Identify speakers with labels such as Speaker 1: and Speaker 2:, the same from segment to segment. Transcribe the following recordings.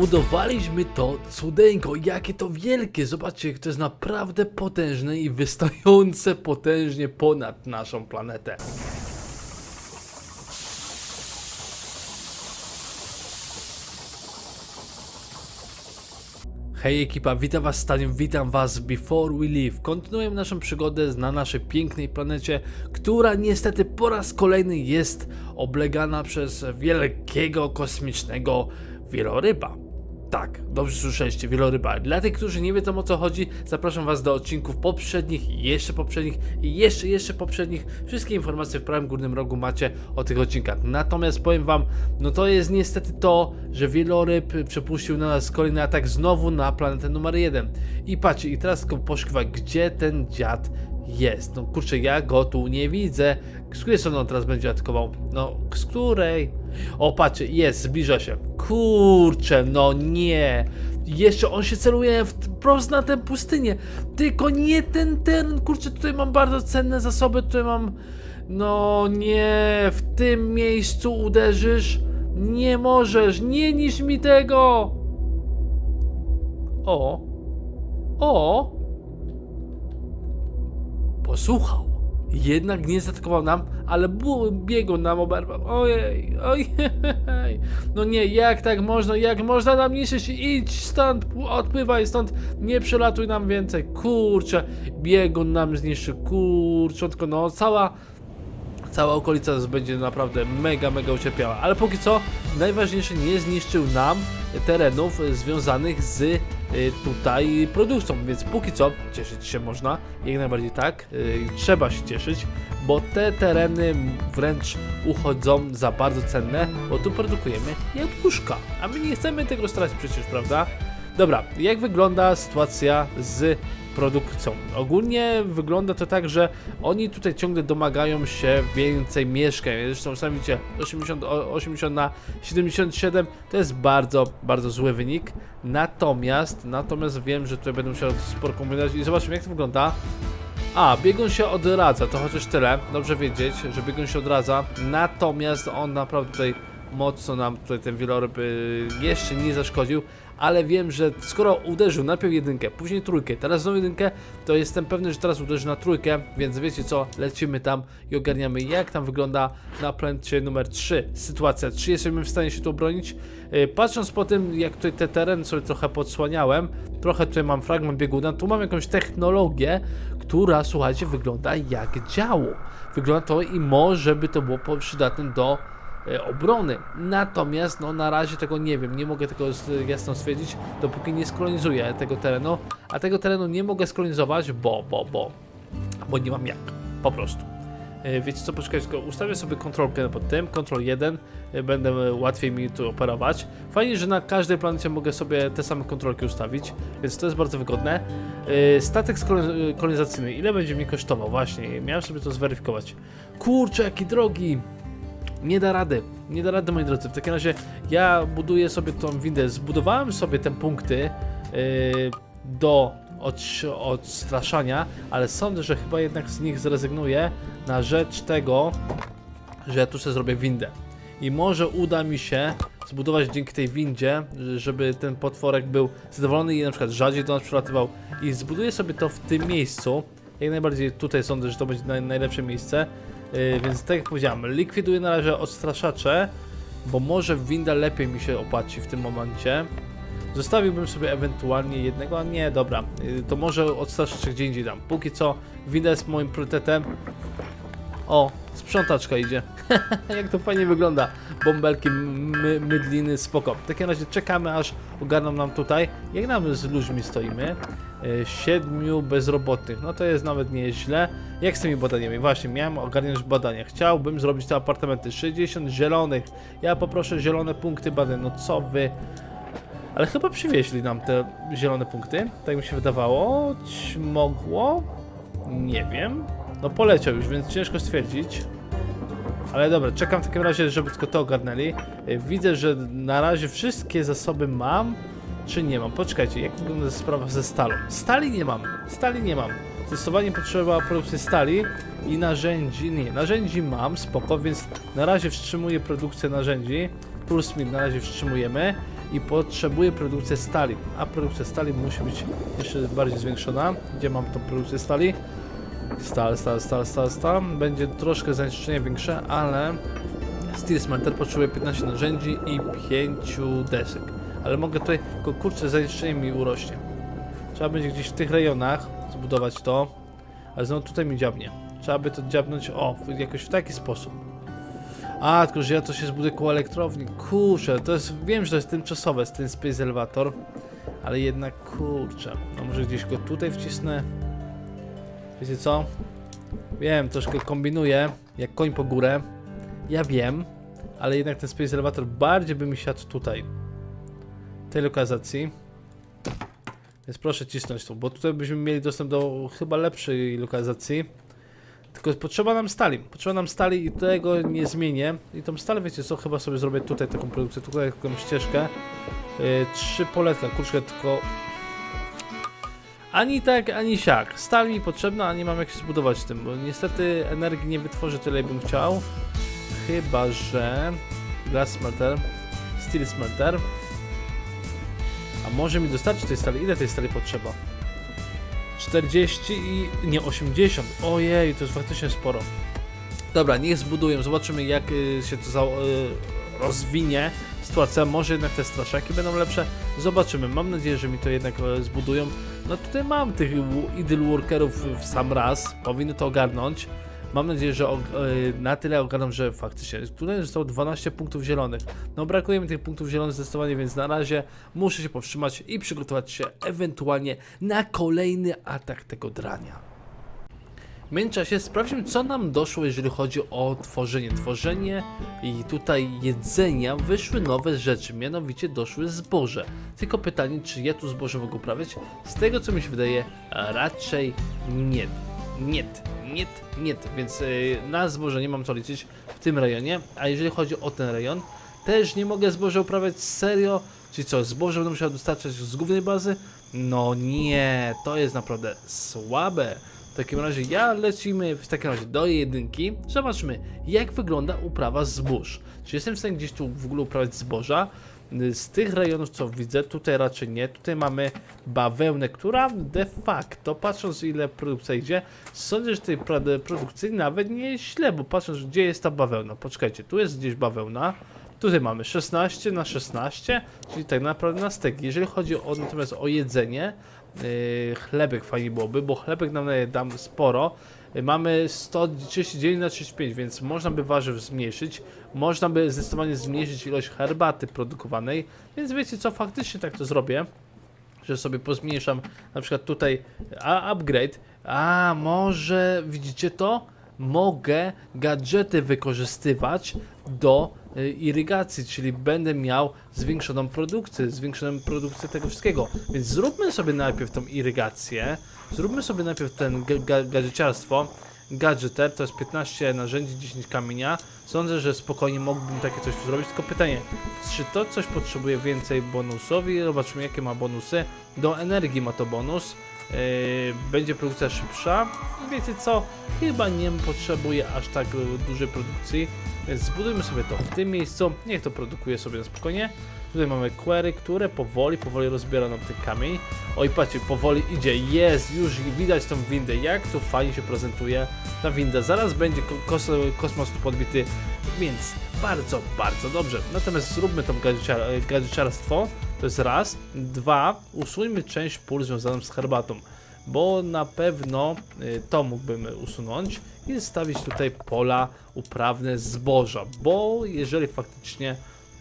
Speaker 1: Zbudowaliśmy to cudeńko, jakie to wielkie, zobaczcie, to jest naprawdę potężne i wystające potężnie ponad naszą planetę. Hej ekipa, witam was Stanium, witam was Before We Leave. Kontynuujemy naszą przygodę na naszej pięknej planecie, która niestety po raz kolejny jest oblegana przez wielkiego kosmicznego wieloryba. Tak, dobrze słyszeliście, wieloryba. Dla tych, którzy nie wiedzą o co chodzi, zapraszam was do odcinków poprzednich, jeszcze poprzednich i jeszcze, jeszcze poprzednich. Wszystkie informacje w prawym górnym rogu macie o tych odcinkach. Natomiast powiem wam, no to jest niestety to, że wieloryb przepuścił na nas kolejny atak znowu na planetę numer 1. I patrzcie, i teraz tylko poszukiwać, gdzie ten dziad jest. No kurczę, ja go tu nie widzę. Z której strony on teraz będzie atakował? No, z której? O, patrzcie, jest, zbliża się. Kurczę, no nie. Jeszcze on się celuje w, prosto na tę pustynię. Tylko nie ten teren. Kurczę, tutaj mam bardzo cenne zasoby. Tutaj mam. No nie, w tym miejscu uderzysz. Nie możesz, nie niż mi tego. O. O. Posłuchał. Jednak nie zaatakował nam, ale biegł nam oberwał. Ojej, ojej. No nie, jak tak można, jak można nam niszczyć? Idź stąd, odpływaj stąd, nie przelatuj nam więcej. Kurczę, biegun nam zniszczył, kurczątko, no cała cała okolica będzie naprawdę mega, mega ucierpiała. Ale póki co, najważniejsze, nie zniszczył nam terenów związanych z tutaj produkcją, więc póki co cieszyć się można, jak najbardziej tak, y, trzeba się cieszyć, bo te tereny wręcz uchodzą za bardzo cenne, bo tu produkujemy jabłuszka, a my nie chcemy tego stracić przecież, prawda? Dobra, jak wygląda sytuacja z produkcją? Ogólnie wygląda to tak, że oni tutaj ciągle domagają się więcej mieszkań. Zresztą sami widzicie, 80, o- 80 na 77 to jest bardzo, bardzo zły wynik. Natomiast, natomiast wiem, że tutaj będę musiał sporo kombinować i zobaczmy jak to wygląda. A, biegun się odradza, to chociaż tyle. Dobrze wiedzieć, że biegun się odradza. Natomiast on naprawdę tutaj mocno nam tutaj ten wieloryb y, jeszcze nie zaszkodził. Ale wiem, że skoro uderzył najpierw jedynkę, później trójkę, teraz znowu jedynkę, to jestem pewny, że teraz uderzy na trójkę, więc wiecie co, lecimy tam i ogarniamy jak tam wygląda na planecie numer 3 sytuacja, czy jesteśmy w stanie się tu obronić. Y, Patrząc po tym, jak tutaj te tereny sobie trochę podsłaniałem, trochę tutaj mam fragment bieguna, tu mam jakąś technologię, która, słuchajcie, wygląda jak działo. Wygląda to i może by to było przydatne do obrony. Natomiast no na razie tego nie wiem, nie mogę tego jasno stwierdzić, dopóki nie skolonizuję tego terenu, a tego terenu nie mogę skolonizować, bo, bo, bo, bo nie mam jak, po prostu. E, Wiecie co, poczekajcie, ustawię sobie kontrolkę pod tym, Ctrl 1, e, będę e, łatwiej mi tu operować. Fajnie, że na każdej planecie mogę sobie te same kontrolki ustawić, więc to jest bardzo wygodne. E, Statek kolonizacyjny, ile będzie mi kosztował? Właśnie, miałem sobie to zweryfikować. Kurczę, jaki drogi! Nie da rady, nie da rady moi drodzy. W takim razie ja buduję sobie tą windę. Zbudowałem sobie te punkty yy, do odś- odstraszania, ale sądzę, że chyba jednak z nich zrezygnuję na rzecz tego, że tu sobie zrobię windę. I może uda mi się zbudować dzięki tej windzie, żeby ten potworek był zadowolony i na przykład rzadziej do nas przylatywał. I zbuduję sobie to w tym miejscu. Jak najbardziej tutaj sądzę, że to będzie naj, najlepsze miejsce. Yy, więc tak jak powiedziałem, likwiduję na razie odstraszacze, bo może winda lepiej mi się opłaci w tym momencie. Zostawiłbym sobie ewentualnie jednego, a nie, dobra, yy, to może odstraszacze gdzie indziej dam. Póki co winda jest moim priorytetem. O, sprzątaczka idzie. Jak to fajnie wygląda. Bąbelki, my, mydliny, spoko. W takim razie czekamy aż ogarną nam tutaj. Jak nam z ludźmi stoimy? E, Siedmiu bezrobotnych. No to jest nawet nieźle. Jak z tymi badaniami? Właśnie, miałem ogarnąć badania. Chciałbym zrobić te apartamenty. 60 zielonych. Ja poproszę zielone punkty badań. No co wy... Ale chyba przywieźli nam te zielone punkty. Tak mi się wydawało. Mogło? Nie wiem. No poleciał już, więc ciężko stwierdzić. Ale dobra, czekam w takim razie, żeby tylko to ogarnęli. Y, Widzę, że na razie wszystkie zasoby mam, czy nie mam. Poczekajcie, jak wygląda sprawa ze stalą? Stali nie mam, stali nie mam. Zdecydowanie potrzeba produkcji stali i narzędzi. Nie, narzędzi mam, spoko, więc na razie wstrzymuję produkcję narzędzi. Plus mil na razie wstrzymujemy. i potrzebuję produkcji stali, a produkcja stali musi być jeszcze bardziej zwiększona. Gdzie mam tą produkcję stali? Stal, stal, stal, stal, stal. Będzie troszkę zanieczyszczenie większe, ale Steel Smelter potrzebuje 15 narzędzi i 5 desek. Ale mogę tutaj, tylko kurczę, zanieczyszczenie mi urośnie. Trzeba będzie gdzieś w tych rejonach zbudować to, ale znowu tutaj mi dziabnie. Trzeba by to dziabnąć, o, jakoś w taki sposób. A, tylko że ja to się zbuduję koło elektrowni. Kurczę, to jest, wiem, że to jest tymczasowe, ten Space Elevator, ale jednak kurczę. No może gdzieś go tutaj wcisnę. Wiecie co? Wiem, troszkę kombinuję, jak koń po górę. Ja wiem, ale jednak ten Space Elevator bardziej by mi siadł tutaj. W tej lokalizacji. Więc proszę cisnąć tu, bo tutaj byśmy mieli dostęp do chyba lepszej lokalizacji. Tylko potrzeba nam stali. Potrzeba nam stali i tego nie zmienię. I tą stalę, wiecie co, chyba sobie zrobię tutaj taką produkcję, tutaj taką ścieżkę. Yy, trzy poletka, kurczę, tylko... Ani tak, ani siak. Stal mi potrzebna, a nie mam jak się zbudować tym, bo niestety energii nie wytworzę tyle, bym chciał. Chyba, że... Glass smelter, steel smelter. A może mi dostarczyć tej stali? Ile tej stali potrzeba? 40 i... nie, 80. Ojej, to jest faktycznie sporo. Dobra, niech zbuduję, zobaczymy jak y, się to za, y, rozwinie sytuacja. Może jednak te straszaki będą lepsze. Zobaczymy. Mam nadzieję, że mi to jednak e, zbudują. No tutaj mam tych idle workerów w sam raz. Powinny to ogarnąć. Mam nadzieję, że e, na tyle ogarną, że faktycznie. Tutaj zostało 12 punktów zielonych. No brakuje mi tych punktów zielonych zdecydowanie, więc na razie muszę się powstrzymać i przygotować się ewentualnie na kolejny atak tego drania. W międzyczasie sprawdźmy, co nam doszło, jeżeli chodzi o tworzenie. Tworzenie i tutaj jedzenia wyszły nowe rzeczy, mianowicie doszły zboże. Tylko pytanie, czy ja tu zboże mogę uprawiać? Z tego co mi się wydaje, raczej nie. Nie, nie, nie, więc yy, na zboże nie mam co liczyć w tym rejonie, a jeżeli chodzi o ten rejon, też nie mogę zboże uprawiać serio. Czyli co, zboże będę musiał dostarczać z głównej bazy? No nie, to jest naprawdę słabe. Takim razie ja lecimy w takim razie do jedynki. Zobaczmy, jak wygląda uprawa zbóż. Czy jestem w stanie gdzieś tu w ogóle uprawiać zboża? Z tych rejonów, co widzę, tutaj raczej nie. Tutaj mamy bawełnę, która de facto, patrząc ile produkcja idzie, sądzę, że tej produkcji nawet nie jest źle, bo patrząc, gdzie jest ta bawełna. Poczekajcie, tu jest gdzieś bawełna. Tutaj mamy 16 na 16, czyli tak naprawdę na stek. Jeżeli chodzi o, natomiast o jedzenie, chlebek fajnie byłoby, bo chlebek nam daje dam sporo. Yy, mamy 139 na 35, więc można by warzyw zmniejszyć. Można by zdecydowanie zmniejszyć ilość herbaty produkowanej, więc wiecie co, faktycznie tak to zrobię że sobie pozmniejszam na przykład tutaj a, upgrade, a może widzicie to? Mogę gadżety wykorzystywać do y, irygacji, czyli będę miał zwiększoną produkcję, zwiększoną produkcję tego wszystkiego. Więc zróbmy sobie najpierw tą irygację, zróbmy sobie najpierw ten ga ga gadżeciarstwo. Gadżeter to jest 15 narzędzi, 10 kamienia. Sądzę, że spokojnie mógłbym takie coś zrobić. Tylko pytanie, czy to coś potrzebuje więcej bonusów? I zobaczymy, jakie ma bonusy. Do energii ma to bonus. Yy, będzie produkcja szybsza. Wiecie co? Chyba nie potrzebuje aż tak dużej produkcji. Zbudujmy sobie to w tym miejscu. Niech to produkuje sobie na spokojnie. Tutaj mamy query, które powoli, powoli rozbiera nam ten kamień. Oj, patrzcie, powoli idzie. Jest, już widać tą windę. Jak tu fajnie się prezentuje ta winda. Zaraz będzie ko- kos kosmos tu podbity, więc bardzo, bardzo dobrze. Natomiast zróbmy gadżeciar gadżeciarstwo. To jest raz. Dwa, usuńmy część pól związaną z herbatą. Bo na pewno y, to mógłbym usunąć i zostawić tutaj pola uprawne zboża. Bo jeżeli faktycznie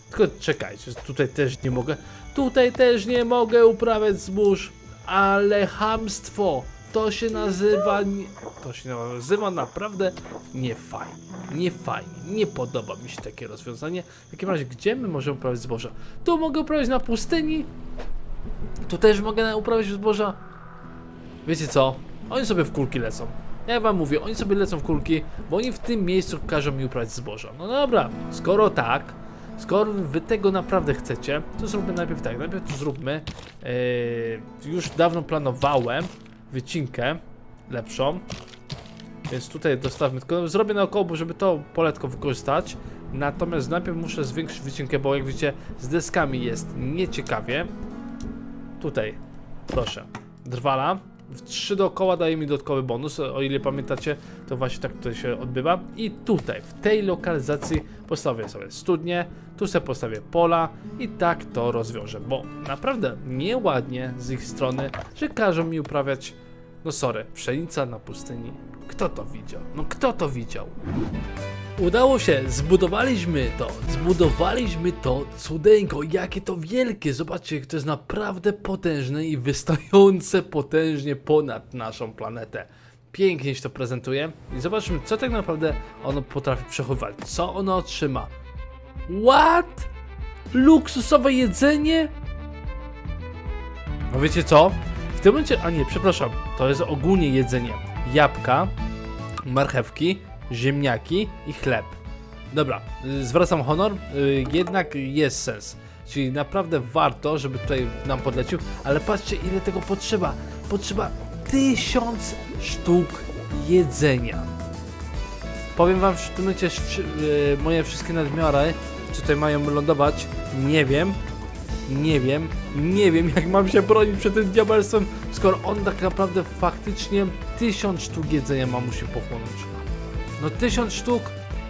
Speaker 1: tylko czekajcie, tutaj też nie mogę. Tutaj też nie mogę uprawiać zbóż, ale hamstwo. To się nazywa. Nie, to się nazywa naprawdę niefajnie. Niefajnie. Nie podoba mi się takie rozwiązanie. W takim razie, gdzie my możemy uprawiać zboża? Tu mogę uprawiać na pustyni. Tu też mogę uprawiać zboża. Wiecie co? Oni sobie w kulki lecą. Ja wam mówię, oni sobie lecą w kulki, bo oni w tym miejscu każą mi uprawiać zboża. No dobra, skoro tak, skoro wy tego naprawdę chcecie, to zróbmy najpierw tak. Najpierw to zróbmy. Yy, już dawno planowałem wycinkę lepszą. Więc tutaj dostawmy, tylko zrobię naokoło, żeby to poletko wykorzystać. Natomiast najpierw muszę zwiększyć wycinkę, bo jak widzicie z deskami jest nieciekawie. Tutaj, proszę, drwala. W 3 dookoła daje mi dodatkowy bonus, o ile pamiętacie, to właśnie tak tutaj się odbywa. I tutaj, w tej lokalizacji postawię sobie studnie, tu sobie postawię pola i tak to rozwiążę, bo naprawdę nieładnie z ich strony, że każą mi uprawiać, no sorry, pszenica na pustyni. Kto to widział? No kto to widział? Udało się, zbudowaliśmy to, zbudowaliśmy to cudeńko, jakie to wielkie, zobaczcie, to jest naprawdę potężne i wystające potężnie ponad naszą planetę. Pięknie się to prezentuje i zobaczmy, co tak naprawdę ono potrafi przechowywać, co ono otrzyma. What? Luksusowe jedzenie? No wiecie co? W tym momencie, a nie, przepraszam, to jest ogólnie jedzenie. Jabłka, marchewki, ziemniaki i chleb. Dobra, y, zwracam honor, y, jednak jest sens. Czyli naprawdę warto, żeby tutaj nam podlecił, ale patrzcie ile tego potrzeba. Potrzeba tysiąc sztuk jedzenia. Powiem wam w tym momencie y, moje wszystkie nadmiary, czy tutaj mają lądować, nie wiem. Nie wiem, nie wiem jak mam się bronić przed tym diabelstwem, skoro on tak naprawdę faktycznie tysiąc sztuk jedzenia ma musi pochłonąć. No tysiąc sztuk.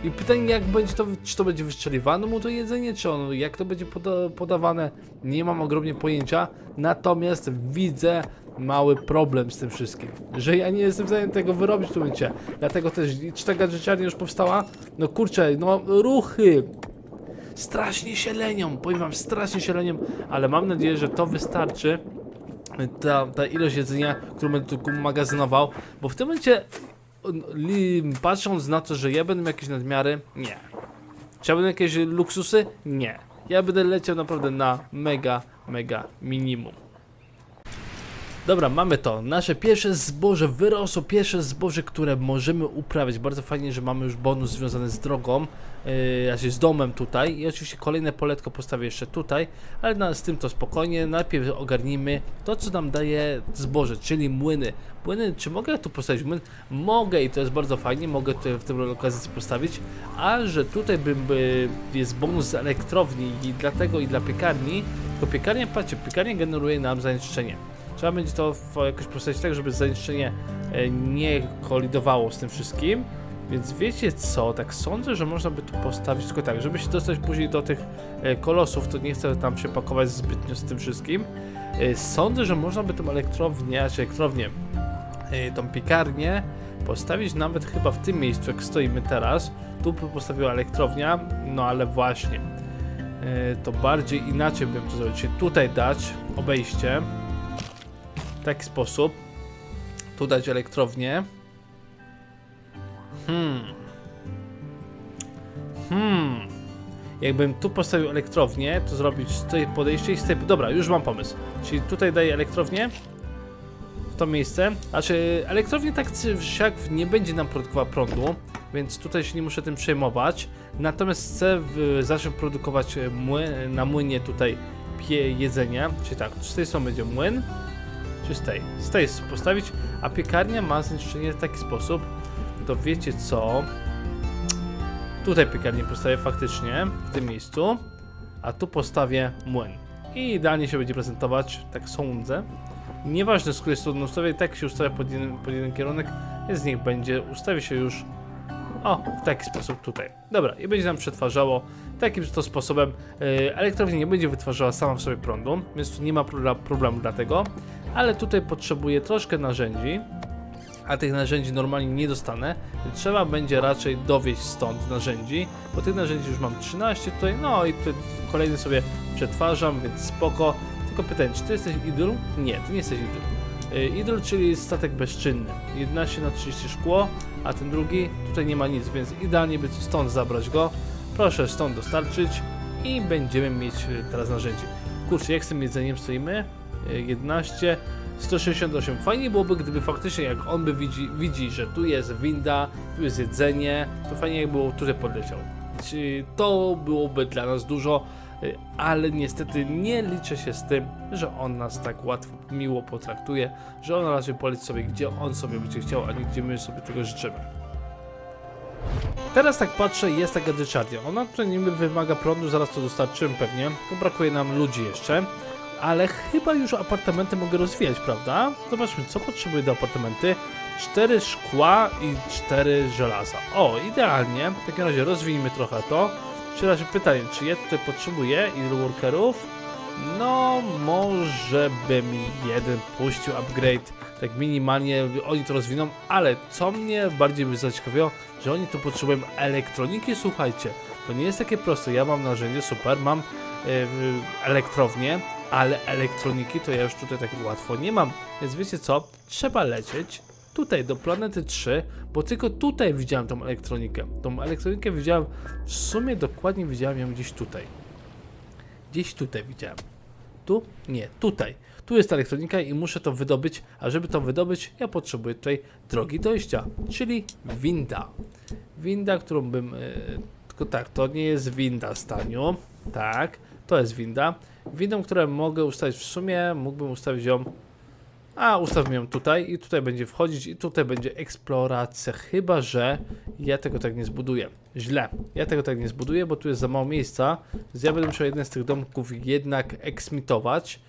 Speaker 1: I pytanie jak będzie to, czy to będzie wystrzeliwane mu to jedzenie, czy ono, jak to będzie poda podawane, nie mam ogromnie pojęcia, natomiast widzę mały problem z tym wszystkim, że ja nie jestem w stanie tego wyrobić w tym momencie, dlatego też, czy ta gadżeciarnia już powstała? No kurczę, no ruchy, strasznie się lenią, powiem wam, strasznie się lenią, ale mam nadzieję, że to wystarczy, ta, ta ilość jedzenia, którą będę tu magazynował, bo w tym momencie, patrząc na to, że ja będę miał jakieś nadmiary, nie. Czy ja będę jakieś luksusy? Nie. Ja będę leciał naprawdę na mega, mega minimum. Dobra, mamy to. Nasze pierwsze zboże wyrosło, pierwsze zboże, które możemy uprawiać. Bardzo fajnie, że mamy już bonus związany z drogą, yy, z domem tutaj. I oczywiście kolejne poletko postawię jeszcze tutaj, ale na, z tym to spokojnie. Najpierw ogarnijmy to, co nam daje zboże, czyli młyny. Młyny, czy mogę tu postawić młyn? Mogę i to jest bardzo fajnie, mogę tutaj w tym lokalizacji postawić, a że tutaj bym, by, jest bonus z elektrowni i dlatego i dla piekarni, to piekarnia, patrzcie, piekarnia generuje nam zanieczyszczenie. Trzeba będzie to jakoś postawić tak, żeby zanieczyszczenie e, nie kolidowało z tym wszystkim. Więc wiecie co, tak sądzę, że można by tu postawić tylko tak, żeby się dostać później do tych e, kolosów, to nie chcę tam się pakować zbytnio z tym wszystkim. E, Sądzę, że można by tą elektrownię, czy elektrownię, tą piekarnię postawić nawet chyba w tym miejscu, jak stoimy teraz. Tu by postawiła elektrownia, no ale właśnie. To bardziej inaczej bym to zrobił. Tutaj dać obejście w taki sposób. Tu dać elektrownię. Hmm. Hmm. Jakbym tu postawił elektrownię, to zrobić tutaj podejście i z tej... Dobra, już mam pomysł. Czyli tutaj daję elektrownię w to miejsce. Znaczy, elektrownia tak czy siak nie będzie nam produkowała prądu, więc tutaj się nie muszę tym przejmować. Natomiast chcę w, zacząć produkować mły, na młynie tutaj pie jedzenia. Czyli tak, z tej strony będzie młyn, czy? Z tej postawić, a piekarnia ma zniszczenie w taki sposób, to wiecie co? Tutaj piekarnię postawię faktycznie, w tym miejscu, a tu postawię młyn. I idealnie się będzie prezentować, tak sądzę. Nieważne z której strony ustawię, tak się ustawia pod jeden, pod jeden kierunek, więc niech będzie, ustawi się już o, w taki sposób tutaj. Dobra, i będzie nam przetwarzało takim to sposobem. Yy, elektrownia nie będzie wytwarzała sama w sobie prądu, więc tu nie ma pro- problemu dlatego. Ale tutaj potrzebuję troszkę narzędzi, a tych narzędzi normalnie nie dostanę. Trzeba będzie raczej dowieść stąd narzędzi, bo tych narzędzi już mam 13 tutaj, no i tutaj kolejny sobie przetwarzam, więc spoko. Tylko pytanie, czy ty jesteś idol? Nie, ty nie jesteś idol. Yy, Idol, czyli statek bezczynny. 11 na 30 szkło, a ten drugi tutaj nie ma nic, więc idealnie by stąd zabrać go. Proszę stąd dostarczyć i będziemy mieć y, teraz narzędzie. Kurczę, jak z tym jedzeniem stoimy? Y, 11, 168. Fajnie byłoby, gdyby faktycznie jak on by widzi, widzi, że tu jest winda, tu jest jedzenie, to fajnie jakby było tutaj podleciał. To byłoby dla nas dużo, y, ale niestety nie liczę się z tym, że on nas tak łatwo, miło potraktuje, że on raczej poleci sobie, gdzie on sobie będzie chciał, a nie gdzie my sobie tego życzymy. Teraz tak patrzę, jest taka dyczarnia. Ona niby wymaga prądu, zaraz to dostarczymy pewnie. Tu brakuje nam ludzi jeszcze. Ale chyba już apartamenty mogę rozwijać, prawda? Zobaczmy, co potrzebuję do apartamenty. Cztery szkła i cztery żelaza. O, idealnie. W takim razie rozwijmy trochę to. Czy razie pytanie, czy ja tutaj potrzebuję ilu workerów? No, może bym jeden puścił upgrade, tak minimalnie oni to rozwiną, ale co mnie bardziej by zaciekawiło, że oni tu potrzebują elektroniki, słuchajcie, to nie jest takie proste, ja mam narzędzie, super, mam w- elektrownię, ale elektroniki to ja już tutaj tak łatwo nie mam, więc wiecie co, trzeba lecieć tutaj do planety 3, bo tylko tutaj widziałem tą elektronikę, tą elektronikę widziałem, w sumie dokładnie widziałem ją gdzieś tutaj. Gdzieś tutaj widziałem. Tu? Nie, tutaj. Tu jest elektronika i muszę to wydobyć, a żeby to wydobyć, ja potrzebuję tutaj drogi dojścia, czyli winda. Winda, którą bym... e, tylko tak, to nie jest winda staniu. Tak, to jest winda. Windą, którą mogę ustawić w sumie, mógłbym ustawić ją... A, ustawmy ją tutaj i tutaj będzie wchodzić i tutaj będzie eksploracja, chyba że ja tego tak nie zbuduję. Źle. Ja tego tak nie zbuduję, bo tu jest za mało miejsca, więc ja będę musiał jeden z tych domków jednak eksmitować.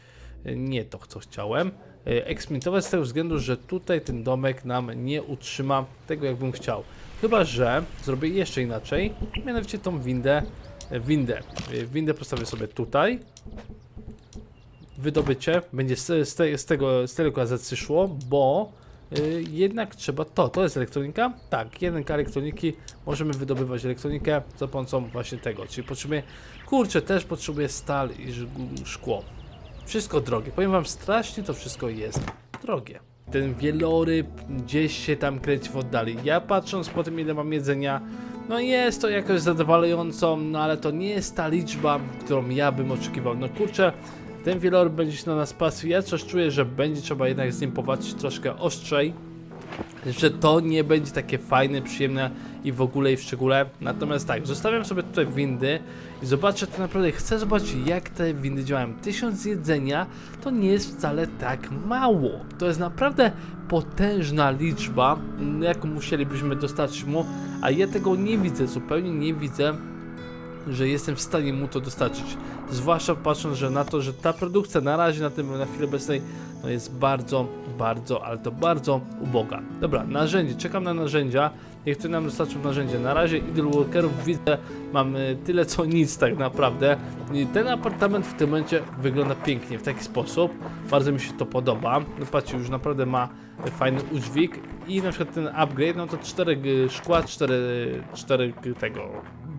Speaker 1: Nie to, co chciałem. E, Eksmitować z tego względu, że tutaj ten domek nam nie utrzyma tego, jak bym chciał. Chyba, że zrobię jeszcze inaczej, mianowicie tą windę, windę, e, windę postawię sobie tutaj, wydobycie będzie z, z, te, z tego z tej lokalizacji szło, bo y, jednak trzeba to. To jest elektronika? Tak, jeden elektroniki. Możemy wydobywać elektronikę za pomocą właśnie tego. Czyli potrzebuję, kurczę, też potrzebuję stal i szkło. Wszystko drogie. Powiem wam, strasznie to wszystko jest drogie. Ten wieloryb gdzieś się tam kręci w oddali. Ja patrząc po tym, ile mam jedzenia, no jest to jakoś zadowalająco, no ale to nie jest ta liczba, którą ja bym oczekiwał. No kurczę, ten wieloryb będzie się na nas patrzył. Ja coś czuję, że będzie trzeba jednak z nim powalczyć troszkę ostrzej. Że to nie będzie takie fajne, przyjemne i w ogóle i w szczególe. Natomiast tak, zostawiam sobie tutaj windy i zobaczę tak naprawdę, chcę zobaczyć jak te windy działają. Tysiąc jedzenia to nie jest wcale tak mało. To jest naprawdę potężna liczba, jaką musielibyśmy dostarczyć mu, a ja tego nie widzę, zupełnie nie widzę że jestem w stanie mu to dostarczyć. Zwłaszcza patrząc że na to, że ta produkcja na razie na tym na chwilę obecnej no jest bardzo, bardzo, ale to bardzo uboga. Dobra, narzędzie, czekam na narzędzia. Niech ty nam dostarczą narzędzie. Na razie idle workerów widzę, mam y, tyle co nic tak naprawdę. I ten apartament w tym momencie wygląda pięknie w taki sposób. Bardzo mi się to podoba. No patrzcie, już naprawdę ma fajny udźwig i na przykład ten upgrade, no to 4 szkła, 4, 4 tego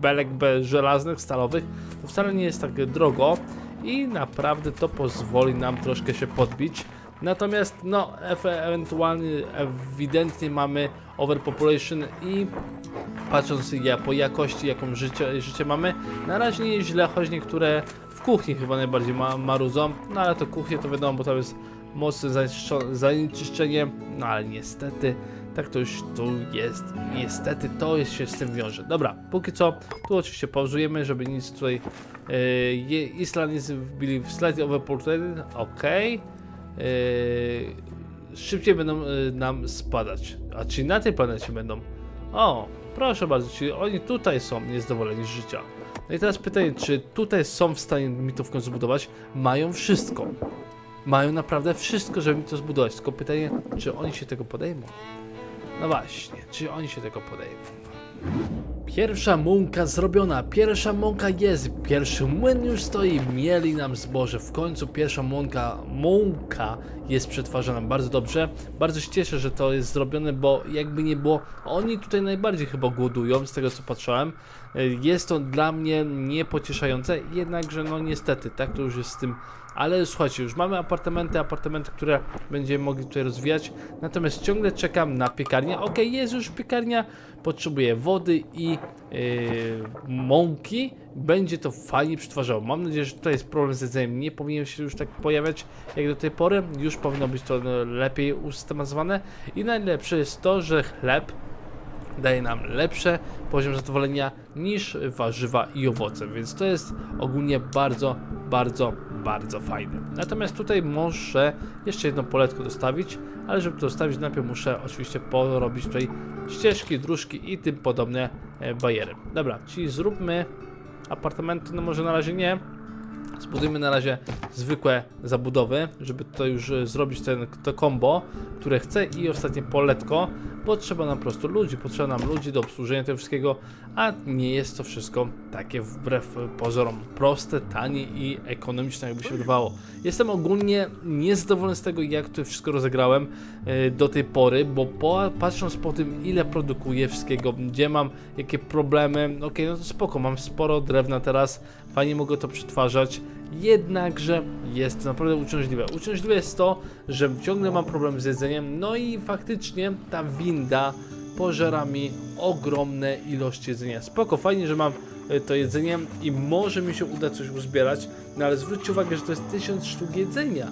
Speaker 1: belek be- żelaznych, stalowych, to wcale nie jest tak drogo i naprawdę to pozwoli nam troszkę się podbić. Natomiast no, ewentualnie, ewidentnie mamy overpopulation i patrząc ja po jakości, jaką życie, życie mamy, na razie nie jest źle, choć niektóre w kuchni chyba najbardziej ma, marudzą, no ale to kuchnie to wiadomo, bo to jest mocne zanieczyszczenie, no ale niestety tak to już tu jest. Niestety to jest, się z tym wiąże. Dobra, póki co, tu oczywiście pauzujemy, żeby nic tutaj. Yy, je- Island wbili w slide overpopulated. Ok. Yy, szybciej będą yy, nam spadać. A czy na tej planecie będą? O, proszę bardzo, czyli oni tutaj są niezadowoleni z życia. No i teraz pytanie, czy tutaj są w stanie mi to w końcu zbudować? Mają wszystko. Mają naprawdę wszystko, żeby mi to zbudować. Tylko pytanie, czy oni się tego podejmą? No właśnie, czy oni się tego podejmą? Pierwsza mąka zrobiona, pierwsza mąka jest, pierwszy młyn już stoi, mieli nam zboże. W końcu pierwsza mąka, mąka jest przetwarzana bardzo dobrze. Bardzo się cieszę, że to jest zrobione, bo jakby nie było, oni tutaj najbardziej chyba głodują, z tego co patrzyłem. Jest to dla mnie niepocieszające, jednakże no niestety, tak to już jest z tym ale słuchajcie, już mamy apartamenty, apartamenty, które będziemy mogli tutaj rozwijać. Natomiast ciągle czekam na piekarnię. Ok, jest już piekarnia, potrzebuję wody i yy, mąki. Będzie to fajnie przetwarzało. Mam nadzieję, że tutaj jest problem z jedzeniem. Nie powinien się już tak pojawiać jak do tej pory. Już powinno być to lepiej usystematyzowane. I najlepsze jest to, że chleb daje nam lepsze poziom zadowolenia niż warzywa i owoce, więc to jest ogólnie bardzo, bardzo, bardzo fajny. Natomiast tutaj muszę jeszcze jedno poletko dostawić, ale żeby to dostawić najpierw muszę oczywiście porobić tutaj ścieżki, dróżki i tym podobne e, bariery. Dobra, czyli zróbmy apartamenty, no może na razie nie. Zbudujmy na razie zwykłe zabudowy, żeby to już e, zrobić ten, to combo, które chcę i ostatnie poletko, bo trzeba nam po prostu ludzi, potrzeba nam ludzi do obsłużenia tego wszystkiego, a nie jest to wszystko takie wbrew pozorom proste, tanie i ekonomiczne, jakby się wydawało. Jestem ogólnie niezadowolony z tego, jak to wszystko rozegrałem e, do tej pory, bo po, patrząc po tym, ile produkuję wszystkiego, gdzie mam, jakie problemy, okej, no to spoko, mam sporo drewna teraz, fajnie mogę to przetwarzać, jednakże jest naprawdę uciążliwe. Uciążliwe jest to, że ciągle mam problem z jedzeniem, no i faktycznie ta winda pożera mi ogromne ilości jedzenia. Spoko, fajnie, że mam e, to jedzenie i może mi się uda coś uzbierać, no ale zwróćcie uwagę, że to jest 1000 sztuk jedzenia.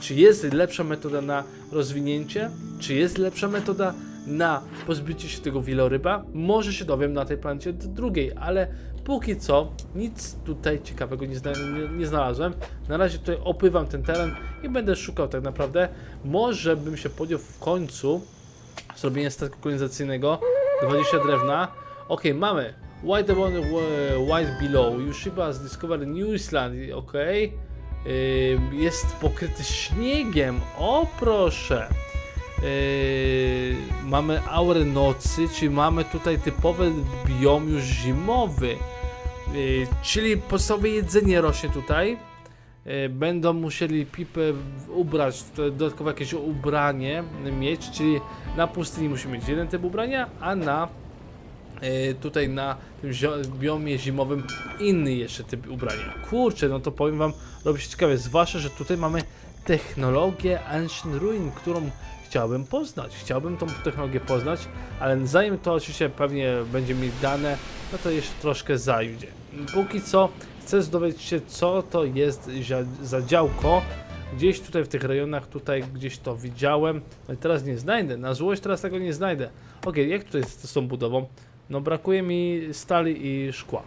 Speaker 1: Czy jest lepsza metoda na rozwinięcie? Czy jest lepsza metoda na pozbycie się tego wieloryba? Może się dowiem na tej planecie d- drugiej, ale póki co nic tutaj ciekawego nie, zna nie, nie znalazłem. Na razie tutaj opływam ten teren i będę szukał tak naprawdę. Może bym się podjął w końcu zrobienie statku kolonizacyjnego 20 drewna. Ok, mamy White above, e, White below. Yushiba discovered New Island. Ok. Jest pokryty śniegiem. O proszę. Yy, mamy aurę nocy, czyli mamy tutaj typowy biom już zimowy. Yy, czyli podstawowe jedzenie rośnie tutaj. Yy, będą musieli pipę w- ubrać, dodatkowo jakieś ubranie mieć, czyli na pustyni musimy mieć jeden typ ubrania, a na yy, tutaj na tym biomie zimowym inny jeszcze typ ubrania. Kurczę, no to powiem wam, robi się ciekawie, zwłaszcza, że tutaj mamy technologię Ancient Ruin, którą chciałbym poznać. Chciałbym tą technologię poznać, ale zanim to oczywiście pewnie będzie mi dane, no to jeszcze troszkę zajdzie. Póki co chcę dowiedzieć się, co to jest za, działko. Gdzieś tutaj w tych rejonach, tutaj gdzieś to widziałem, ale teraz nie znajdę. Na złość teraz tego nie znajdę. Okej, jak tutaj z tą budową? No brakuje mi stali i szkła.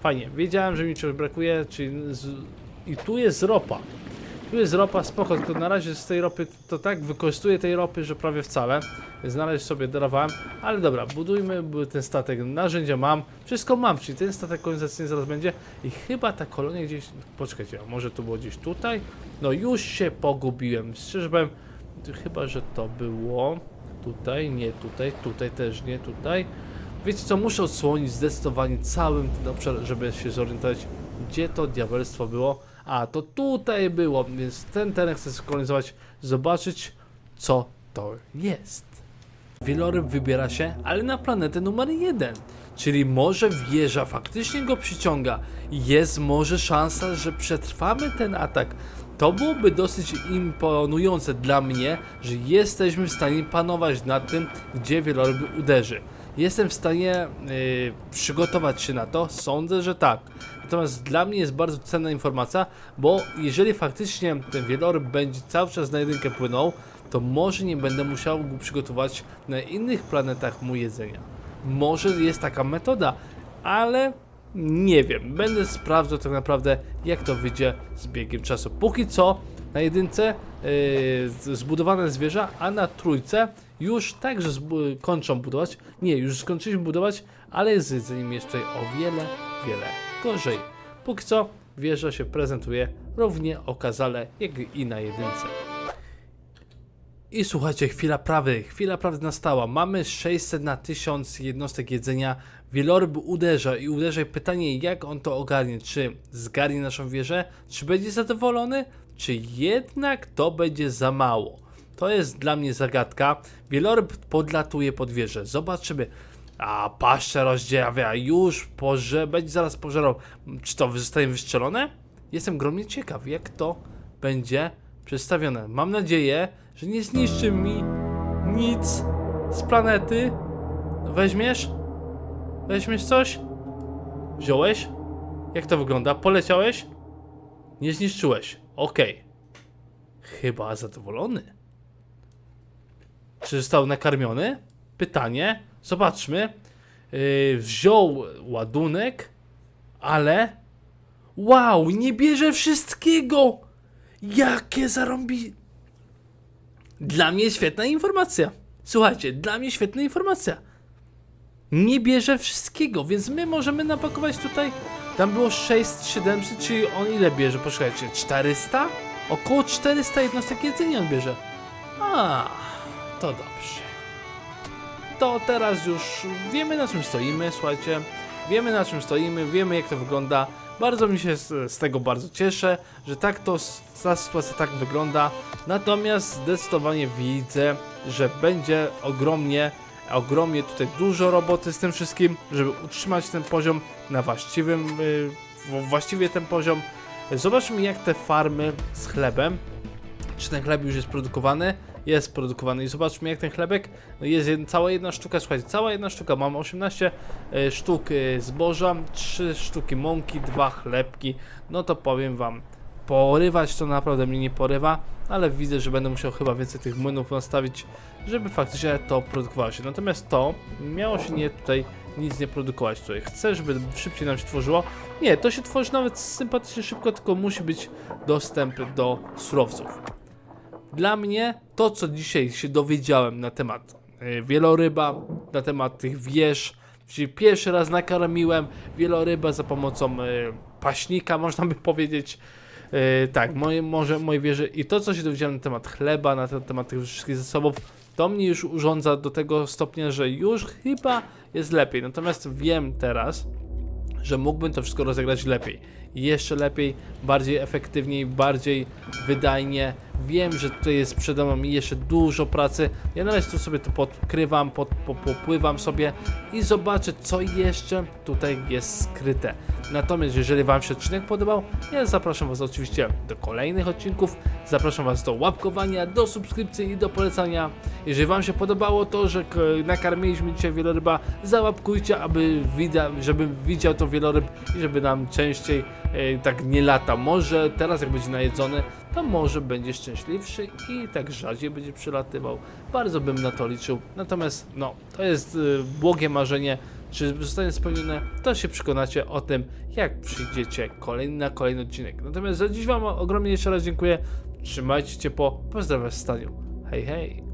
Speaker 1: Fajnie, wiedziałem, że mi czegoś brakuje, czyli z... i tu jest ropa. Tu jest ropa, spoko, tylko na razie z tej ropy to tak wykorzystuję tej ropy, że prawie wcale. Razie sobie darowałem, ale dobra, budujmy ten statek. Narzędzia mam, wszystko mam, czyli ten statek kolonizacyjny zaraz będzie. I chyba ta kolonia gdzieś. Poczekajcie, a może to było gdzieś tutaj? No już się pogubiłem. Szczerze powiem, chyba, że to było tutaj, nie tutaj, tutaj też nie, tutaj. Wiecie co, muszę odsłonić zdecydowanie całym ten obszar, żeby się zorientować, gdzie to diabelstwo było. A, to tutaj było, więc ten teren chcę skolonizować, zobaczyć, co to jest. Wieloryb wybiera się, ale na planetę numer jeden. Czyli może wieża faktycznie go przyciąga. Jest może szansa, że przetrwamy ten atak. To byłoby dosyć imponujące dla mnie, że jesteśmy w stanie panować nad tym, gdzie wieloryb uderzy. Jestem w stanie y, przygotować się na to? Sądzę, że tak. Natomiast dla mnie jest bardzo cenna informacja, bo jeżeli faktycznie ten wieloryb będzie cały czas na jedynkę płynął, to może nie będę musiał go przygotować na innych planetach mu jedzenia. Może jest taka metoda, ale nie wiem. Będę sprawdzał tak naprawdę, jak to wyjdzie z biegiem czasu. Póki co na jedynce yy, zbudowane zwierzę, a na trójce już także kończą budować. Nie, już skończyliśmy budować, ale z jedzeniem jest tutaj o wiele, wiele gorzej. Póki co wieża się prezentuje równie okazale jak i na jedynce. I słuchajcie, chwila prawdy, chwila prawdy nastała. Mamy 600 na 1000 jednostek jedzenia. Wieloryb uderza i uderza pytanie, jak on to ogarnie. Czy zgarnie naszą wieżę? Czy będzie zadowolony? Czy jednak to będzie za mało? To jest dla mnie zagadka. Wieloryb podlatuje pod wieżę. Zobaczymy. A paszczę rozdziawia, już poże, będzie zaraz pożerał. Czy to zostanie wystrzelone? Jestem gromnie ciekaw, jak to będzie przedstawione. Mam nadzieję, że nie zniszczy mi nic z planety. Weźmiesz? Weźmiesz coś? Wziąłeś? Jak to wygląda? Poleciałeś? Nie zniszczyłeś. Okej. Chyba zadowolony. Czy został nakarmiony? Pytanie. Zobaczmy. Yy, wziął ładunek, ale Wow, nie bierze wszystkiego! Jakie zarąbi... Dla mnie świetna informacja. Słuchajcie, dla mnie świetna informacja. Nie bierze wszystkiego, więc my możemy napakować tutaj. Tam było 600, 700, czyli on ile bierze? Poczekajcie, 400? Około 400 jednostek jedzenia on bierze. A, to dobrze. To teraz już wiemy na czym stoimy, słuchajcie. Wiemy na czym stoimy, wiemy jak to wygląda. Bardzo mi się z, z tego bardzo cieszę, że tak to ta sytuacja tak wygląda. Natomiast zdecydowanie widzę, że będzie ogromnie, ogromnie tutaj dużo roboty z tym wszystkim, żeby utrzymać ten poziom na właściwym, y, w- właściwie ten poziom. Zobaczmy jak te farmy z chlebem, czy ten chleb już jest produkowany? Jest produkowany i zobaczmy jak ten chlebek, no jest jed, cała jedna sztuka, słuchajcie, cała jedna sztuka, mam 18 e, sztuk e, zboża, 3 sztuki mąki, 2 chlebki, no to powiem wam, porywać to naprawdę mnie nie porywa, ale widzę, że będę musiał chyba więcej tych młynów nastawić, żeby faktycznie to produkowało się. Natomiast to miało się nie tutaj nic nie produkować tutaj. Chcę, żeby szybciej nam się tworzyło. Nie, to się tworzy nawet sympatycznie szybko, tylko musi być dostęp do surowców. Dla mnie to, co dzisiaj się dowiedziałem na temat y, wieloryba, na temat tych wież, czyli pierwszy raz nakarmiłem wieloryba za pomocą y, paśnika, można by powiedzieć. Y, tak, moje, może moje wieże i to, co się dowiedziałem na temat chleba, na temat tych wszystkich zasobów, to mnie już urządza do tego stopnia, że już chyba jest lepiej. Natomiast wiem teraz, że mógłbym to wszystko rozegrać lepiej. Jeszcze lepiej, bardziej efektywniej, bardziej wydajnie. Wiem, że tutaj jest przede mną jeszcze dużo pracy. Ja na razie tu sobie to podkrywam, pod, po, popływam sobie i zobaczę, co jeszcze tutaj jest skryte. Natomiast jeżeli Wam się odcinek podobał, ja zapraszam Was oczywiście do kolejnych odcinków. Zapraszam Was do łapkowania, do subskrypcji i do polecania. Jeżeli Wam się podobało to, że nakarmiliśmy dzisiaj wieloryba, załapkujcie, aby żebym widział to wieloryb i żeby nam częściej e, tak nie lata. Może teraz jak będzie najedzony, to może będzie szczęśliwszy i tak rzadziej będzie przylatywał. Bardzo bym na to liczył. Natomiast no, to jest y, błogie marzenie. Czy zostanie spełnione, to się przekonacie o tym, jak przyjdziecie kolejny na kolejny odcinek. Natomiast za dziś Wam ogromnie jeszcze raz dziękuję. Trzymajcie ciepło. Pozdrawiam z stadium. Hej, hej.